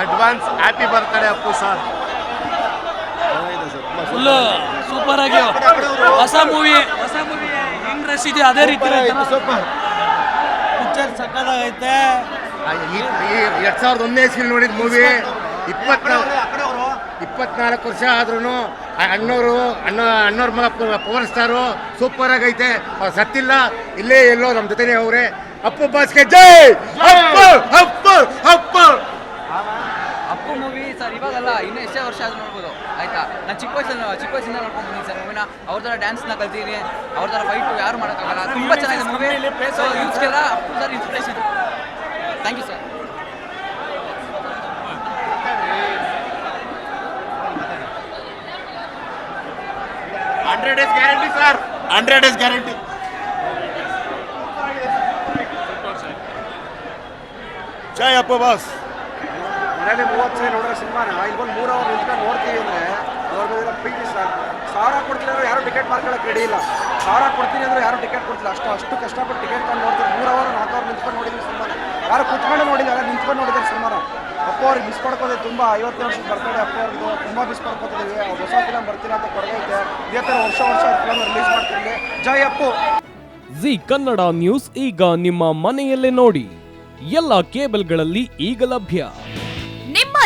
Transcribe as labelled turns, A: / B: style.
A: Advance happy ಬರ್ತಾರೆ Appu sir.
B: Full super ಆಗಿ ಹೊಸ ಮೂವಿ ಹೊಸ ಮೂವಿ ಹೆಂಗ್ ರಶ್ ಇದೆ ಅದೇ ರೀತಿ ಪಿಕ್ಚರ್ ಸಕ್ಕದಾಗೈತೆ.
A: ಎರಡ್ ಸಾವಿರದ ಒಂದನೇ ಇಸ್ವಿಲ್ ನೋಡಿದ ಮೂವಿ ಇಪ್ಪತ್ನಾಲ್ಕು ಇಪ್ಪತ್ನಾಲ್ಕು ವರ್ಷ ಆದ್ರೂ ಅಣ್ಣವರು ಅಣ್ಣ ಅಣ್ಣವ್ರ ಮಗ ಪವರ್ ಸ್ಟಾರು ಸೂಪರ್ ಆಗೈತೆ. ಅವ್ರು ಸತ್ತಿಲ್ಲ. ಇಲ್ಲೇ ಎಲ್ಲೋ ನಮ್ಮ ಜೊತೆನೇ ಅವರೇ. ಅಪ್ಪು ಬಾಸ್ಗೆ ಜೈ! ಅಪ್ಪು ಅಪ್ಪು ಅಪ್ಪು!
C: ಅಪ್ಪು ಮೂವಿ ಸರ್ ಇವಾಗಲ್ಲ ಇನ್ನೂ ಎಷ್ಟೇ ವರ್ಷ ಆದ್ರೂ ನೋಡ್ಬೋದು. ಆಯ್ತಾ? ನಾನು ಚಿಕ್ಕ ವಯಸ್ಸಲ್ಲಿ ಚಿಕ್ಕ ವಯಸ್ಸಿಂದ ನೋಡ್ಕೊಂಡು ಬಂದಿದ್ದೀನಿ ಸರ್ ಮೂವಿನ ಅವ್ರ ಥರ ಡ್ಯಾನ್ಸ್ನ ಕಲ್ತೀನಿ ಅವ್ರ ಥರ ಫೈಟು ಯಾರು ಮಾಡೋಕ್ಕಾಗಲ್ಲ. ತುಂಬ ಚೆನ್ನಾಗಿದೆ movie so ಯೂಸ್ಗೆಲ್ಲ Appu sir inspiration thank you sir
A: hundred days guarantee sir hundred days guarantee ಜೈ ಅಪ್ಪ ಬಾಸ್
D: ಮನೇಲಿ ಮೂವತ್ತು ಸಲ ಸಿನಿಮಾನ ಇಲ್ಲಿ ಬಂದು ಮೂರು ಅವರ್ ನಿಂತ್ಕೊಂಡು ನೋಡ್ತೀವಿ ಅಂದರೆ ಅವ್ರ ಮೇಲೆ ಪ್ರೀತಿ ಸರ್ ಸಾವಿರ ಕೊಡ್ತೀನಿ ಅಂದ್ರೆ ಯಾರು ಟಿಕೆಟ್ ಮಾರ್ಕೊಳ್ಳೋಕೆ ರೆಡಿ ಇಲ್ಲ. ಸಾವಿರ ಕೊಡ್ತೀನಿ ಅಂದ್ರೆ ಯಾರು ಟಿಕೆಟ್ ಕೊಡ್ತಿಲ್ಲ. ಅಷ್ಟು ಅಷ್ಟು ಕಷ್ಟಪಟ್ಟು ಟಿಕೆಟ್ ತಂದು ನೋಡ್ತೀವಿ. ಮೂರು ಅವರ್ ನಾಲ್ಕು ಅವರ್ ನಿಂತ್ಕೊಂಡು ನೋಡಿದ್ವಿ ಸಿನಿಮಾನ ಯಾರು ಕುತ್ಕೊಂಡು ನೋಡಿಲ್ಲ ನಿಂತ್ಕೊಂಡು ನೋಡಿದ್ರೆ ಸಿನಿಮಾನ ಅಪ್ಪ ಅವ್ರಿಗೆ ಮಿಸ್ ಮಾಡ್ಕೋದೆ ತುಂಬ. ಐವತ್ತು ವರ್ಷದ ಬರ್ತಾರೆ ಅಪ್ಪ ಅವ್ರದ್ದು. ತುಂಬ ಮಿಸ್ ಮಾಡ್ಕೊತಿದ್ದೀವಿ ಅವ್ರು ಹೊಸ ಫಿಲಮ್ ಬರ್ತೀನಿ ಅಂತ ಕೊಡಗೈತೆ ಇದೇ ಥರ ವರ್ಷ ವರ್ಷ ಫಿಲಮ್ ರಿಲೀಸ್ ಮಾಡ್ತಿದ್ವಿ ಜೈ ಅಪ್ಪು.
E: ಜಿ ಕನ್ನಡ ನ್ಯೂಸ್ ಈಗ ನಿಮ್ಮ ಮನೆಯಲ್ಲೇ ನೋಡಿ. ಎಲ್ಲ ಕೇಬಲ್ಗಳಲ್ಲಿ ಈಗ ಲಭ್ಯ.